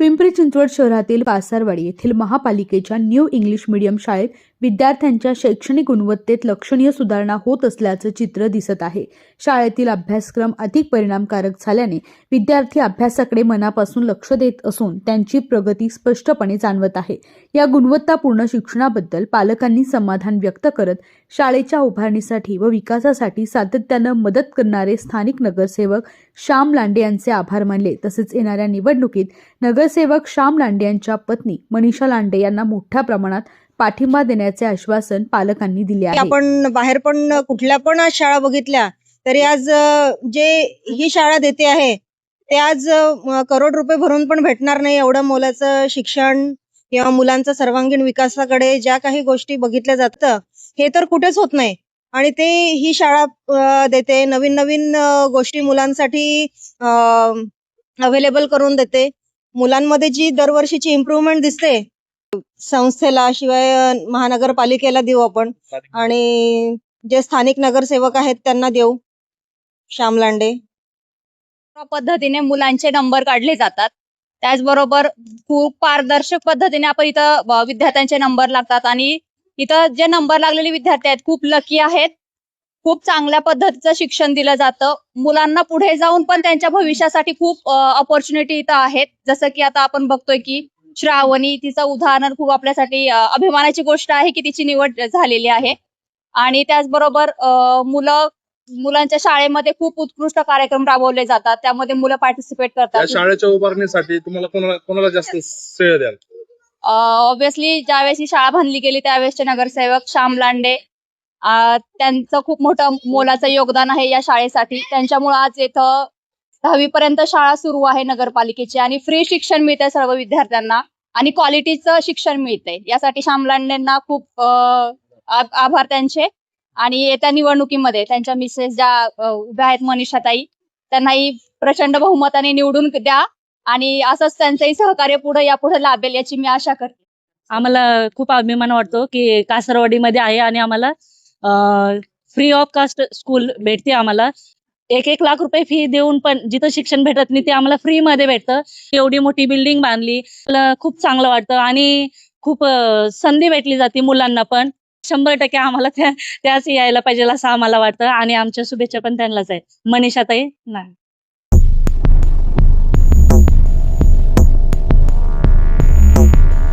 पिंपरी चिंचवड शहरातील पासारवाडी येथील महापालिकेच्या न्यू इंग्लिश मीडियम शाळेत विद्यार्थ्यांच्या शैक्षणिक गुणवत्तेत लक्षणीय सुधारणा होत असल्याचं चित्र दिसत आहे. शाळेतील अभ्यासक्रम अधिक परिणामकारक झाल्याने विद्यार्थी अभ्यासाकडे मनापासून लक्ष देत असून त्यांची प्रगती स्पष्टपणे जाणवत आहे. या गुणवत्तापूर्ण शिक्षणाबद्दल पालकांनी समाधान व्यक्त करत शाळेच्या उभारणीसाठी व विकासासाठी सातत्यानं मदत करणारे स्थानिक नगरसेवक श्याम लांडे यांचे आभार मानले. तसेच येणाऱ्या निवडणुकीत नगर नगरसेवक श्याम लांडे यांच्या पत्नी मनीषा लांडे यांना मोठ्या प्रमाणात पाठिंबा देण्याचे आश्वासन पालकांनी दिले आहे. आपण बाहेर पण कुठल्या पण आज शाळा बघितल्या तरी आज जे ही शाळा देते आहे ते आज करोड रुपये भरून पण भेटणार नाही एवढं मुलाचं शिक्षण किंवा मुलांचा सर्वांगीण विकासाकडे ज्या काही गोष्टी बघितल्या जातं हे तर कुठेच होत नाही. आणि ते ही शाळा देते नवीन नवीन गोष्टी मुलांसाठी अवेलेबल करून देते. मुलांमध्ये जी दरवर्षीची इम्प्रुव्हमेंट दिसते संस्थेला शिवाय महानगरपालिकेला देऊ आपण. आणि जे स्थानिक नगरसेवक आहेत त्यांना देऊ. श्याम लांडे. पद्धतीने मुलांचे नंबर काढले जातात. त्याचबरोबर खूप पारदर्शक पद्धतीने आपण इथं विद्यार्थ्यांचे नंबर लागतात. आणि इथं जे नंबर लागलेले विद्यार्थी आहेत खूप लकी आहेत. खूप चांगल्या पद्धतीचं शिक्षण दिलं जातं. मुलांना पुढे जाऊन पण त्यांच्या भविष्यासाठी खूप ऑपॉर्च्युनिटी इथं आहेत. जसं की आता आपण बघतोय की श्रावणी तिचं उदाहरण खूप आपल्यासाठी अभिमानाची गोष्ट आहे की तिची निवड झालेली आहे. आणि त्याचबरोबर मुलं मुलांच्या शाळेमध्ये खूप उत्कृष्ट कार्यक्रम राबवले जातात. त्यामध्ये मुलं पार्टिसिपेट करतात. शाळेच्या उभारणीसाठी तुम्हाला कोणाला जास्त श्रेय द्याल? ऑब्विसली ज्यावेळेस ही शाळा बांधली गेली त्यावेळेसचे नगरसेवक श्याम लांडे त्यांचं खूप मोठं मोलाचं योगदान आहे या शाळेसाठी. त्यांच्यामुळे आज इथं दहावी पर्यंत शाळा सुरू आहे नगरपालिकेची आणि फ्री शिक्षण मिळतंय सर्व विद्यार्थ्यांना आणि क्वालिटीचं शिक्षण मिळतंय. यासाठी श्यामलांडेंना खूप आभार त्यांचे. आणि येत्या निवडणुकीमध्ये त्यांच्या मिसेस ज्या उभ्या आहेत मनीषाताई त्यांनाही प्रचंड बहुमताने निवडून द्या आणि असंच त्यांचंही सहकार्य पुढे यापुढे लाभेल याची मी आशा करते. आम्हाला खूप अभिमान वाटतो की कासरवाडीमध्ये आहे आणि आम्हाला फ्री ऑफ कास्ट स्कूल भेटते आम्हाला. एक एक लाख रुपये फी देऊन पण जिथं शिक्षण भेटत नाही ते आम्हाला फ्री मध्ये भेटतं. एवढी मोठी बिल्डिंग बांधली मला खूप चांगलं वाटतं आणि खूप संधी भेटली जाते मुलांना पण. शंभर टक्के आम्हाला त्या त्याच यायला पाहिजे असं आम्हाला वाटतं आणि आमच्या शुभेच्छा पण त्यांनाच आहे मनीषाताई नाही.